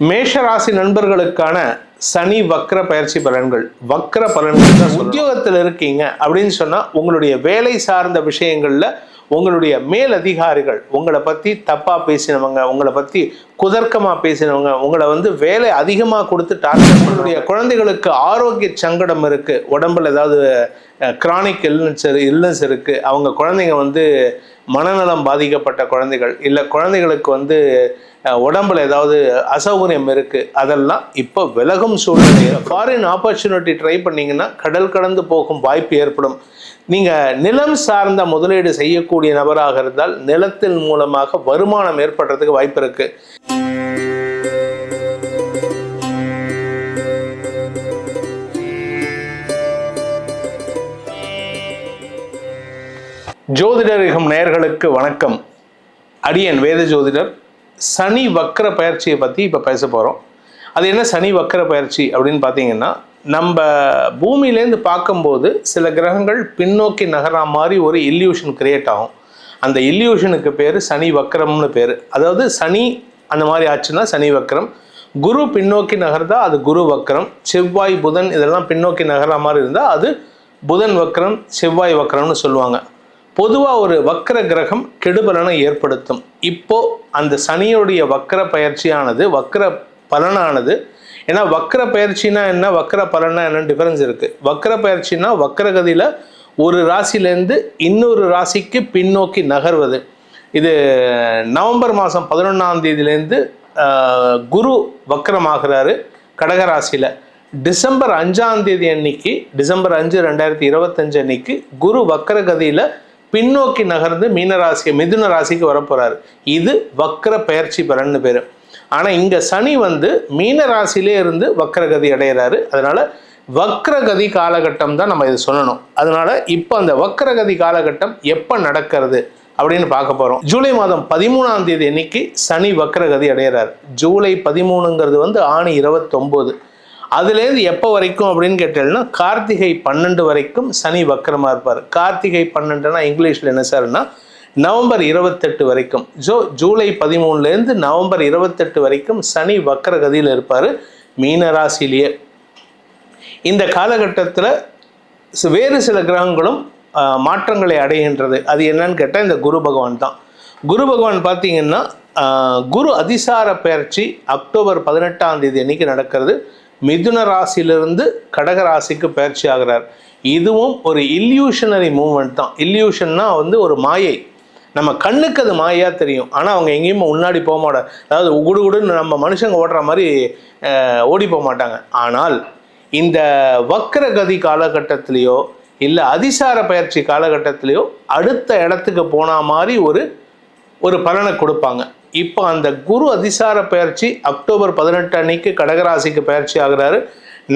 மேஷராசி நண்பர்களுக்கான சனி வக்ர பயிற்சி பலன்கள். வக்ர பலன்கள் உத்தியோகத்தில் இருக்கீங்க அப்படின்னு சொன்னால் உங்களுடைய வேலை சார்ந்த விஷயங்களில் உங்களுடைய மேல் அதிகாரிகள் உங்களை பற்றி தப்பாக பேசினவங்க உங்களை பற்றி குதர்க்கமாக பேசினவங்க உங்களை வந்து வேலை அதிகமாக கொடுத்து டார்கெட் உங்களுடைய குழந்தைகளுக்கு ஆரோக்கிய சங்கடம் இருக்குது உடம்புல ஏதாவது கிரானிக் இல்னஸ் இல்னஸ் இருக்குது அவங்க குழந்தைங்க வந்து மனநலம் பாதிக்கப்பட்ட குழந்தைகள் இல்லை குழந்தைகளுக்கு வந்து உடம்புல ஏதாவது அசௌகரியம் இருக்குது அதெல்லாம் இப்போ விலகும் சூழ்நிலை ஃபாரின் ஆப்பர்ச்சுனிட்டி ட்ரை பண்ணிங்கன்னா கடல் கடந்து போகும் வாய்ப்பு ஏற்படும். நீங்கள் நிலம் சார்ந்த முதலீடு செய்யக்கூடிய நபராக இருந்தால் நிலத்தின் மூலமாக வருமானம் ஏற்படுறதுக்கு வாய்ப்பு இருக்குது ஜோதிடரிகம் நேயர்களுக்கு வணக்கம். அடியன் வேத ஜோதிடர் சனி வக்கர பயிற்சியை பற்றி இப்போ பேச போகிறோம் அது என்ன சனி வக்கர பயிற்சி அப்படின்னு பார்த்தீங்கன்னா நம்ம பூமியிலேருந்து பார்க்கும்போது சில கிரகங்கள் பின்னோக்கி நகரா மாதிரி ஒரு இல்யூஷன் கிரியேட் ஆகும். அந்த இல்யூஷனுக்கு பேர் சனி வக்கரம்னு பேர். அதாவது சனி அந்த மாதிரி ஆச்சுன்னா சனி வக்கரம். குரு பின்னோக்கி நகர்ந்தா அது குரு வக்கரம். செவ்வாய் புதன் இதெல்லாம் பின்னோக்கி நகரா மாதிரி இருந்தால் அது புதன் வக்கரம் செவ்வாய் வக்கரம்னு சொல்லுவாங்க. பொதுவாக ஒரு வக்கர கிரகம் கெடுபலனை ஏற்படுத்தும். இப்போ அந்த சனியுடைய வக்கர பயிற்சியானது வக்கர பலனானது ஏன்னா வக்கர பயிற்சினா என்ன? வக்கர பலனா என்ன டிஃபரன்ஸ் இருக்கு? வக்கர பயிற்சினா வக்கரகதியில் ஒரு ராசியிலேருந்து இன்னொரு ராசிக்கு பின்னோக்கி நகர்வது. இது நவம்பர் மாதம் பதினொன்றாம் தேதியிலேருந்து ஆஹ், குரு கடக கடகராசியில் டிசம்பர் அஞ்சாம் தேதி அன்னைக்கு டிசம்பர் அஞ்சு ரெண்டாயிரத்தி இருபத்தஞ்சு அன்னைக்கு குரு வக்கரகதியில் பின்னோக்கி நகர்ந்து மீனராசி மிதுன ராசிக்கு வரப்போறாரு. இது வக்ர பெயர்ச்சி பலன்னு பேர். ஆனால் இங்கே சனி வந்து மீன ராசிலே இருந்து வக்ரகதி அடைகிறாரு அதனால வக்ரகதி காலகட்டம் தான் நம்ம இது சொல்லணும். அதனால இப்போ அந்த வக்ரகதி காலகட்டம் எப்போ நடக்கிறது அப்படின்னு பார்க்க போகிறோம் ஜூலை மாதம் பதிமூணாம் தேதி அன்னைக்கு சனி வக்ரகதி அடைகிறார் ஜூலை பதிமூணுங்கிறது வந்து ஆணி இருபத்தொம்போது. அதுலேருந்து எப்போ வரைக்கும் அப்படின்னு கேட்டீங்கன்னா கார்த்திகை பன்னெண்டு வரைக்கும் சனி வக்கரமாக இருப்பார். கார்த்திகை பன்னெண்டுனா இங்கிலீஷில் என்ன சார்னா நவம்பர் இருபத்தெட்டு வரைக்கும். ஜோ ஜூலை பதிமூணுலேருந்து நவம்பர் இருபத்தெட்டு வரைக்கும் சனி வக்கர கதியில் இருப்பார் மீனராசிலேயே. இந்த காலகட்டத்தில் வேறு சில கிரகங்களும் மாற்றங்களை அடைகின்றது. அது என்னன்னு கேட்டால் இந்த குரு பகவான் தான். குரு பகவான் பார்த்தீங்கன்னா குரு அதிசார பயிற்சி அக்டோபர் பதினெட்டாம் தேதி அன்னைக்கு நடக்கிறது. மிதுன ராசியிலிருந்து கடக ராசிக்கு பயிற்சி ஆகிறார். இதுவும் ஒரு இல்யூஷனரி மூமெண்ட் தான். இல்யூஷன்னா வந்து ஒரு மாயை. நம்ம கண்ணுக்கு அது மாயா தெரியும். ஆனால் அவங்க எங்கேயும் முன்னாடி போக மாட்டாங்க. அதாவது உகுடுகுடுன்னு நம்ம மனுஷங்க ஓடுற மாதிரி ஓடி போக மாட்டாங்க. ஆனால் இந்த வக்ரகதி காலகட்டத்திலேயோ இல்லை அதிசார பயிற்சி காலகட்டத்திலேயோ அடுத்த இடத்துக்கு போன மாதிரி ஒரு ஒரு பலனை கொடுப்பாங்க. இப்போ அந்த குரு அதிசார பயிற்சி அக்டோபர் பதினெட்டு அன்னைக்கு கடகராசிக்கு பயிற்சி ஆகுறாரு.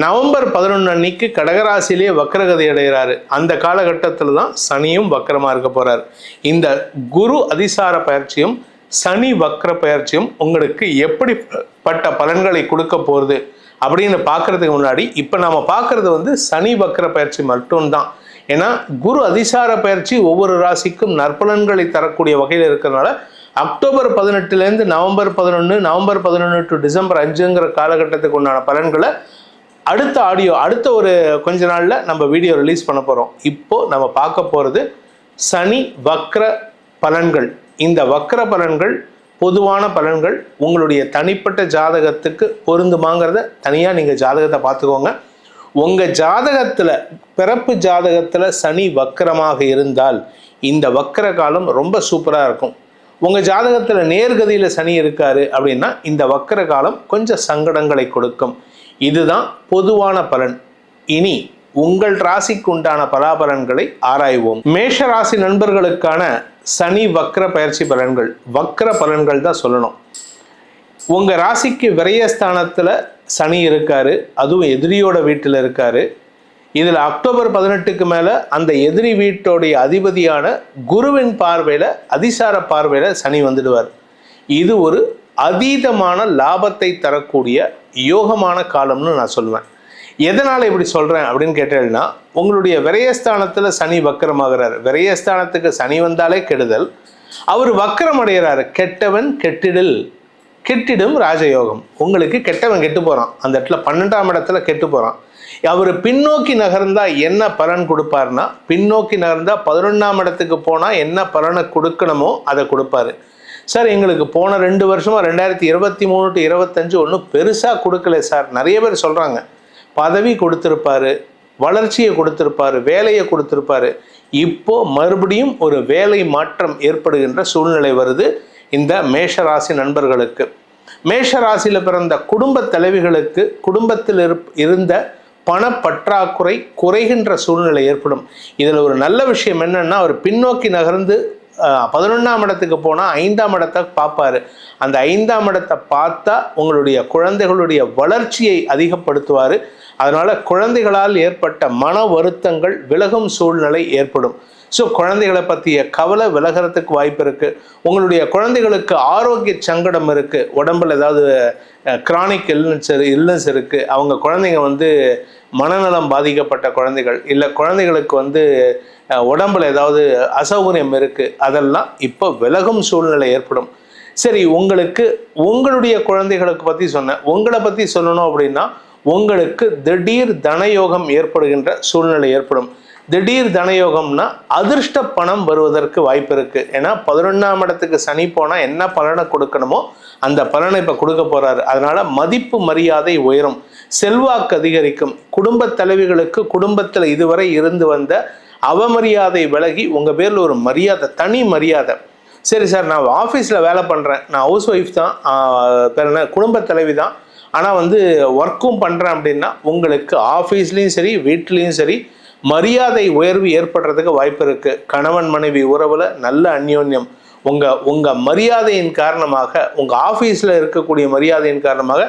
நவம்பர் பதினொன்று அன்னைக்கு கடகராசிலேயே வக்ரகதி அடைகிறாரு. அந்த காலகட்டத்தில் தான் சனியும் வக்கரமாக இருக்க போகிறார் இந்த குரு அதிசார பயிற்சியும் சனி வக்கர பயிற்சியும் உங்களுக்கு எப்படிப்பட்ட பலன்களை கொடுக்க போகிறது அப்படின்னு பார்க்கறதுக்கு முன்னாடி இப்போ நாம் பார்க்குறது வந்து சனி வக்கர பயிற்சி மட்டும்தான். ஏன்னா குரு அதிசார பயிற்சி ஒவ்வொரு ராசிக்கும் நற்பலன்களை தரக்கூடிய வகையில் இருக்கிறதுனால அக்டோபர் பதினெட்டுலேருந்து நவம்பர் பதினொன்று நவம்பர் பதினொன்று டு டிசம்பர் அஞ்சுங்கிற காலகட்டத்துக்கு உண்டான பலன்களை அடுத்த ஆடியோ அடுத்த ஒரு கொஞ்ச நாளில் நம்ம வீடியோ ரிலீஸ் பண்ண போகிறோம் இப்போது நம்ம பார்க்க போகிறது சனி வக்ர பலன்கள். இந்த வக்ர பலன்கள் பொதுவான பலன்கள். உங்களுடைய தனிப்பட்ட ஜாதகத்துக்கு பொருந்துமாங்கிறத தனியாக நீங்கள் ஜாதகத்தை பார்த்துக்கோங்க. உங்கள் ஜாதகத்தில் பிறப்பு ஜாதகத்தில் சனி வக்கரமாக இருந்தால் இந்த வக்கர காலம் ரொம்ப சூப்பராக இருக்கும். உங்கள் ஜாதகத்தில் நேர்கதியில் சனி இருக்காரு அப்படின்னா இந்த வக்கர காலம் கொஞ்சம் சங்கடங்களை கொடுக்கும். இதுதான் பொதுவான பலன். இனி உங்கள் ராசிக்கு உண்டான பலாபலன்களை ஆராய்வோம். மேஷ ராசி நண்பர்களுக்கான சனி வக்ர பயிற்சி பலன்கள் வக்ர பலன்கள் தான் சொல்லணும். உங்கள் ராசிக்கு விரயஸ்தானத்தில் சனி இருக்காரு அதுவும் எதிரியோட வீட்டில் இருக்காரு. இதில் அக்டோபர் பதினெட்டுக்கு மேலே அந்த எதிரி வீட்டோடைய அதிபதியான குருவின் பார்வையில் அதிசார பார்வையில் சனி வந்துடுவார். இது ஒரு அதீதமான லாபத்தை தரக்கூடிய யோகமான காலம்னு நான் சொல்லுவேன் எதனால் இப்படி சொல்கிறேன் அப்படின்னு கேட்டேன்னா உங்களுடைய விரயஸ்தானத்தில் சனி வக்கரமாகிறார். விரயஸ்தானத்துக்கு சனி வந்தாலே கெடுதல். அவர் வக்கரம் அடைகிறாரு கெட்டவன் கெட்டிடில் கெட்டிடும் ராஜயோகம். உங்களுக்கு கெட்டவன் கெட்டு போகிறான் அந்த இடத்துல பன்னெண்டாம் இடத்துல கெட்டு போகிறான் அவர் பின்னோக்கி நகர்ந்தால் என்ன பலன் கொடுப்பாருன்னா பின்னோக்கி நகர்ந்தால் பதினொன்றாம் இடத்துக்கு போனால் என்ன பலனை கொடுக்கணுமோ அதை கொடுப்பாரு. சார் எங்களுக்கு போன ரெண்டு வருஷமாக ரெண்டாயிரத்தி இருபத்தி மூணு டு இருபத்தஞ்சு ஒன்றும் பெருசாக கொடுக்கல சார். நிறைய பேர் சொல்கிறாங்க பதவி கொடுத்துருப்பாரு வளர்ச்சியை கொடுத்துருப்பாரு வேலையை கொடுத்துருப்பாரு. இப்போ மறுபடியும் ஒரு வேலை மாற்றம் ஏற்படுகின்ற சூழ்நிலை வருது இந்த மேஷராசி நண்பர்களுக்கு. மேஷராசியில் பிறந்த குடும்ப தலைவிகளுக்கு குடும்பத்தில் இருந்த பணப்பற்றாக்குறை குறைகின்ற சூழ்நிலை ஏற்படும். இதில் ஒரு நல்ல விஷயம் என்னென்னா அவர் பின்னோக்கி நகர்ந்து பதினொன்றாம் இடத்துக்கு போனால் ஐந்தாம் இடத்தை பார்ப்பாரு. அந்த ஐந்தாம் இடத்தை பார்த்தா உங்களுடைய குழந்தைகளுடைய வளர்ச்சியை அதிகப்படுத்துவார். அதனால் குழந்தைகளால் ஏற்பட்ட மன வருத்தங்கள் விலகும் சூழ்நிலை ஏற்படும். ஸோ குழந்தைகளை பற்றிய கவலை விலகிறதுக்கு வாய்ப்பு இருக்குது உங்களுடைய குழந்தைகளுக்கு ஆரோக்கிய சங்கடம் இருக்குது உடம்பில் ஏதாவது கிரானிக் இல்னஸ் இல்னஸ் இருக்குது அவங்க குழந்தைங்க வந்து மனநலம் பாதிக்கப்பட்ட குழந்தைகள். இல்லை குழந்தைகளுக்கு வந்து உடம்புல ஏதாவது அசௌகரியம் இருக்குது அதெல்லாம் இப்போ விலகும் சூழ்நிலை ஏற்படும். சரி உங்களுக்கு உங்களுடைய குழந்தைகளுக்கு பற்றி சொன்னேன். உங்களை பற்றி சொல்லணும் அப்படின்னா உங்களுக்கு திடீர் தனயோகம் ஏற்படுகின்ற சூழ்நிலை ஏற்படும். திடீர் தனயோகம்னா அதிர்ஷ்ட பணம் வருவதற்கு வாய்ப்பு இருக்குது ஏன்னா பதினொன்றாம் இடத்துக்கு சனி போனால் என்ன பலனை கொடுக்கணுமோ அந்த பலனை இப்போ கொடுக்க போகிறாரு அதனால் மதிப்பு மரியாதை உயரும். செல்வாக்கு அதிகரிக்கும். குடும்ப தலைவிகளுக்கு குடும்பத்தில் இதுவரை இருந்து வந்த அவமரியாதை விலகி உங்கள் பேரில் ஒரு மரியாதை தனி மரியாதை. சரி சார் நான் ஆஃபீஸில் வேலை பண்ணுறேன் நான் ஹவுஸ் ஒய்ஃப் தான் பேர் என்ன? குடும்ப தலைவி தான். ஆனால் வந்து ஒர்க்கும் பண்ணுறேன் அப்படின்னா உங்களுக்கு ஆஃபீஸ்லேயும் சரி வீட்லேயும் சரி மரியாதை உயர்வு ஏற்படுறதுக்கு வாய்ப்பு இருக்குது கணவன் மனைவி உறவில் நல்ல அந்யோன்யம். உங்கள் உங்கள் மரியாதையின் காரணமாக உங்கள் ஆஃபீஸில் இருக்கக்கூடிய மரியாதையின் காரணமாக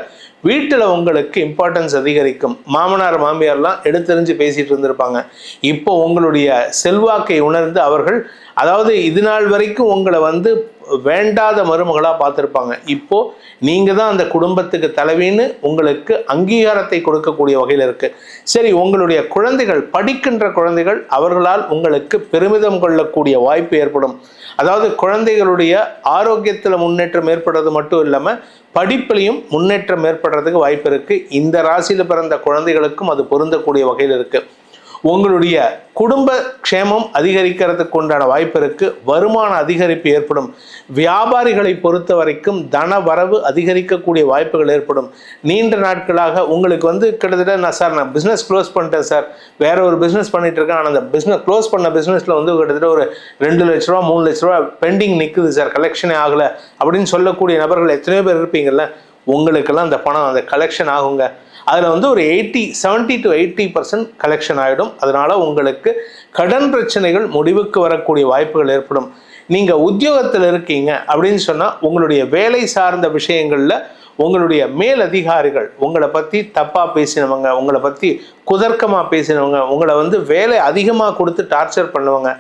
வீட்டில் உங்களுக்கு இம்பார்ட்டன்ஸ் அதிகரிக்கும். மாமனார் மாமியார்லாம் எடுத்தெறிஞ்சு பேசிகிட்டு இருந்திருப்பாங்க. இப்போ உங்களுடைய செல்வாக்கை உணர்ந்து அவர்கள் அதாவது இது நாள் வரைக்கும் உங்களை வந்து வேண்டாத மருமகளாக பார்த்துருப்பாங்க. இப்போது நீங்கள் தான் அந்த குடும்பத்துக்கு தலைவின்னு உங்களுக்கு அங்கீகாரத்தை கொடுக்கக்கூடிய வகையில் இருக்குது சரி உங்களுடைய குழந்தைகள் படிக்கின்ற குழந்தைகள் அவர்களால் உங்களுக்கு பெருமிதம் கொள்ளக்கூடிய வாய்ப்பு ஏற்படும். அதாவது குழந்தைகளுடைய ஆரோக்கியத்தில் முன்னேற்றம் ஏற்படுறது மட்டும் இல்லாமல் படிப்புலையும் முன்னேற்றம் ஏற்படுறதுக்கு வாய்ப்பு இருக்குது இந்த ராசியில் பிறந்த குழந்தைகளுக்கும் அது பொருந்தக்கூடிய வகையில் இருக்குது உங்களுடைய குடும்ப க்ஷேமம் அதிகரிக்கிறதுக்கு உண்டான வாய்ப்பு இருக்கு. வருமான அதிகரிப்பு ஏற்படும். வியாபாரிகளை பொறுத்த வரைக்கும் தன வரவு அதிகரிக்கக்கூடிய வாய்ப்புகள் ஏற்படும். நீண்ட நாட்களாக உங்களுக்கு வந்து கிட்டத்தட்ட நான் சார் நான் பிஸ்னஸ் க்ளோஸ் பண்ணிட்டேன் சார். வேற ஒரு பிஸ்னஸ் பண்ணிட்டு இருக்கேன். ஆனால் அந்த பிஸ்னஸ் க்ளோஸ் பண்ண பிஸ்னஸில் வந்து கிட்டத்தட்ட ஒரு ரெண்டு லட்ச ரூபா மூணு லட்ச ரூபா பெண்டிங் நிற்குது சார். கலெக்ஷனே ஆகலை. அப்படின்னு சொல்லக்கூடிய நபர்கள் எத்தனையோ பேர் இருப்பீங்கல்ல. உங்களுக்கெல்லாம் அந்த பணம் அந்த கலெக்ஷன் ஆகுங்க. அதில் வந்து ஒரு eighty seventy to eighty percent collection ஆகிடும் அதனால் உங்களுக்கு கடன் பிரச்சனைகள் முடிவுக்கு வரக்கூடிய வாய்ப்புகள் ஏற்படும். நீங்கள் உத்தியோகத்தில் இருக்கீங்க அப்படின்னு சொன்னால் உங்களுடைய வேலை சார்ந்த விஷயங்களில் உங்களுடைய மேல் அதிகாரிகள் உங்களை பற்றி தப்பாக பேசினவங்க உங்களை பற்றி குதர்க்கமாக பேசினவங்க உங்களை வந்து வேலை அதிகமாக கொடுத்து டார்ச்சர் பண்ணுவாங்க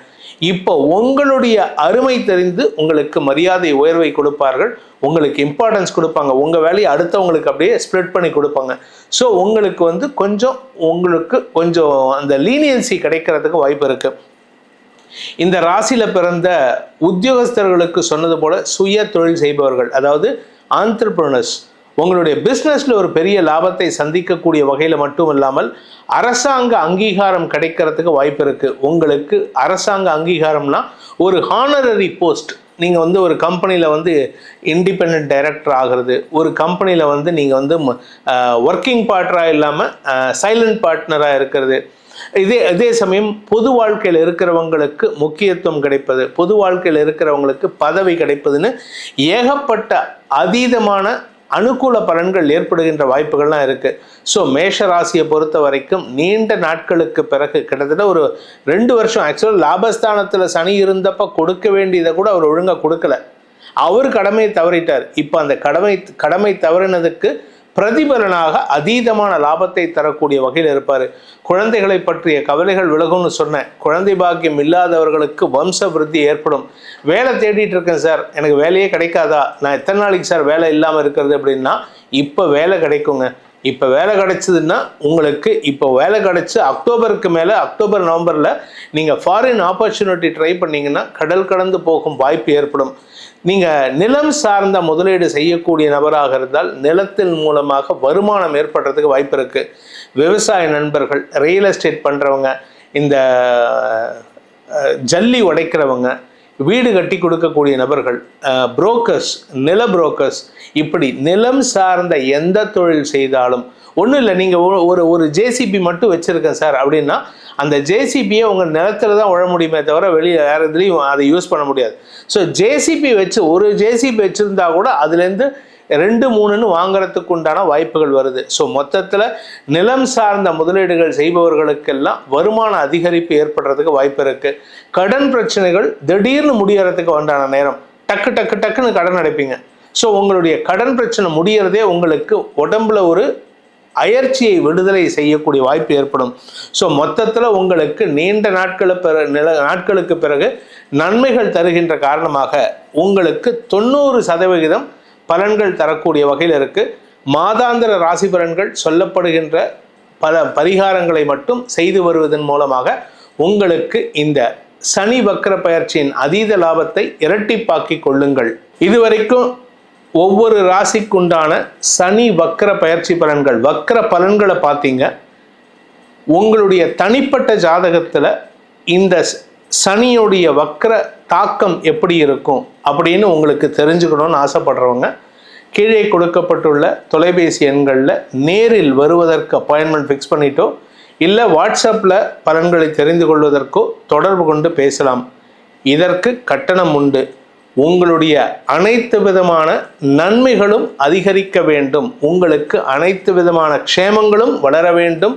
இப்போ உங்களுடைய அருமை தெரிந்து உங்களுக்கு மரியாதை உயர்வை கொடுப்பார்கள். உங்களுக்கு இம்பார்ட்டன்ஸ் கொடுப்பாங்க. உங்கள் வேலையை அடுத்தவங்களுக்கு அப்படியே ஸ்ப்ரெட் பண்ணி கொடுப்பாங்க. ஸோ உங்களுக்கு வந்து கொஞ்சம் உங்களுக்கு கொஞ்சம் அந்த லீனியன்சி கிடைக்கிறதுக்கு வாய்ப்பு இருக்குது இந்த ராசியில் பிறந்த உத்தியோகஸ்தர்களுக்கு சொன்னது போல சுய தொழில் செய்பவர்கள் அதாவது ஆந்திரப்ரனர்ஸ் உங்களுடைய பிஸ்னஸில் ஒரு பெரிய லாபத்தை சந்திக்கக்கூடிய வகையில் மட்டும் இல்லாமல் அரசாங்க அங்கீகாரம் கிடைக்கிறதுக்கு வாய்ப்பு இருக்குது உங்களுக்கு அரசாங்க அங்கீகாரம்னா ஒரு ஹானரரி போஸ்ட் நீங்கள் வந்து ஒரு கம்பெனியில் வந்து இண்டிபெண்ட் டைரக்டர் ஆகிறது. ஒரு கம்பெனியில் வந்து நீங்கள் வந்து ஒர்க்கிங் பார்ட்னராக இல்லாமல் சைலண்ட் பார்ட்னராக இருக்கிறது. இதே அதே சமயம் பொது வாழ்க்கையில் இருக்கிறவங்களுக்கு முக்கியத்துவம் கிடைப்பது பொது வாழ்க்கையில் இருக்கிறவங்களுக்கு பதவி கிடைப்பதுன்னு ஏகப்பட்ட அதீதமான அனுகூல பலன்கள் ஏற்படுகின்ற வாய்ப்புகள்லாம் இருக்குது ஸோ மேஷ ராசியை பொறுத்த வரைக்கும் நீண்ட நாட்களுக்கு பிறகு கிட்டத்தட்ட ஒரு ரெண்டு வருஷம் ஆக்சுவலாக லாபஸ்தானத்தில் சனி இருந்தப்போ கொடுக்க வேண்டியதை கூட அவர் ஒழுங்காக கொடுக்கல. அவர் கடமையை தவறிட்டார். இப்போ அந்த கடமை கடமை தவறினதுக்கு பிரதிபலனாக அதீதமான லாபத்தை தரக்கூடிய வகையில் இருப்பார். குழந்தைகளை பற்றிய கவலைகள் விலகும்னு சொன்னேன். குழந்தை பாக்கியம் இல்லாதவர்களுக்கு வம்ச விருத்தி ஏற்படும். வேலை தேடிட்டு இருக்கேன் சார். எனக்கு வேலையே கிடைக்காதா? நான் எத்தனை நாளைக்கு சார் வேலை இல்லாமல் இருக்கிறது அப்படின்னா இப்போ வேலை கிடைக்குங்க. இப்போ வேலை கிடைச்சதுன்னா உங்களுக்கு இப்போ வேலை கிடைச்சி அக்டோபருக்கு மேலே அக்டோபர் நவம்பரில் நீங்கள் ஃபாரின் ஆப்பர்ச்சுனிட்டி ட்ரை பண்ணிங்கன்னா கடல் கடந்து போகும் வாய்ப்பு ஏற்படும். நீங்கள் நிலம் சார்ந்த முதலீடு செய்யக்கூடிய நபராக இருந்தால் நிலத்தின் மூலமாக வருமானம் ஏற்படுறதுக்கு வாய்ப்பு இருக்குது விவசாய நண்பர்கள் ரியல் எஸ்டேட் பண்ணுறவங்க இந்த ஜல்லி உடைக்கிறவங்க வீடு கட்டி கொடுக்கக்கூடிய நபர்கள் புரோக்கர்ஸ் நில புரோக்கர்ஸ் இப்படி நிலம் சார்ந்த எந்த தொழில் செய்தாலும் ஒன்றும் இல்லை நீங்கள் ஒரு ஒரு ஜேசிபி மட்டும் வச்சுருக்கேன் சார் அப்படின்னா அந்த ஜேசிபியை உங்கள் நிலத்துல தான் உழ முடியுமே தவிர வெளியில் வேறு இதுலேயும் அதை யூஸ் பண்ண முடியாது. ஸோ ஜேசிபி வச்சு ஒரு ஜேசிபி வச்சுருந்தா கூட அதுலேருந்து ரெண்டு மூணுன்னு வாங்குறதுக்கு உண்டான வாய்ப்புகள் வருது. ஸோ மொத்தத்தில் நிலம் சார்ந்த முதலீடுகள் செய்பவர்களுக்கெல்லாம் வருமான அதிகரிப்பு ஏற்படுறதுக்கு வாய்ப்பு இருக்குது கடன் பிரச்சனைகள் திடீர்னு முடியறதுக்கு உண்டான நேரம். டக்கு டக்கு டக்குன்னு கடன் அடைப்பீங்க. ஸோ உங்களுடைய கடன் பிரச்சனை முடியறதே உங்களுக்கு உடம்புல ஒரு அயற்சியை விடுதலை செய்யக்கூடிய வாய்ப்பு ஏற்படும். ஸோ மொத்தத்தில் உங்களுக்கு நீண்ட நாட்களு பிற நில நாட்களுக்கு பிறகு நன்மைகள் தருகின்ற காரணமாக உங்களுக்கு தொண்ணூறு சதவிகிதம் பலன்கள் தரக்கூடிய வகையில் இருக்கு. மாதாந்திர ராசி பலன்கள் சொல்லப்படுகின்ற பல பரிகாரங்களை மட்டும் செய்து வருவதன் மூலமாக உங்களுக்கு இந்த சனி வக்கர பயிற்சியின் அதீத லாபத்தை இரட்டிப்பாக்கி கொள்ளுங்கள். இதுவரைக்கும் ஒவ்வொரு ராசிக்குண்டான சனி வக்கர பயிற்சி பலன்கள் வக்கர பலன்களை பார்த்தீங்க. உங்களுடைய தனிப்பட்ட ஜாதகத்தில் இந்த சனியுடைய வக்கர தாக்கம் எப்படி இருக்கும் அப்படின்னு உங்களுக்கு தெரிஞ்சுக்கணும்னு ஆசைப்படுறவங்க கீழே கொடுக்கப்பட்டுள்ள தொலைபேசி எண்களில் நேரில் வருவதற்கு அப்பாயின்மெண்ட் ஃபிக்ஸ் பண்ணிட்டோ இல்லை வாட்ஸ்அப்பில் பலன்களை தெரிந்து கொள்வதற்கோ தொடர்பு கொண்டு பேசலாம். இதற்கு கட்டணம் உண்டு. உங்களுடைய அனைத்து விதமான நன்மைகளும் அதிகரிக்க வேண்டும். உங்களுக்கு அனைத்து விதமான க்ஷேமங்களும் வளர வேண்டும்.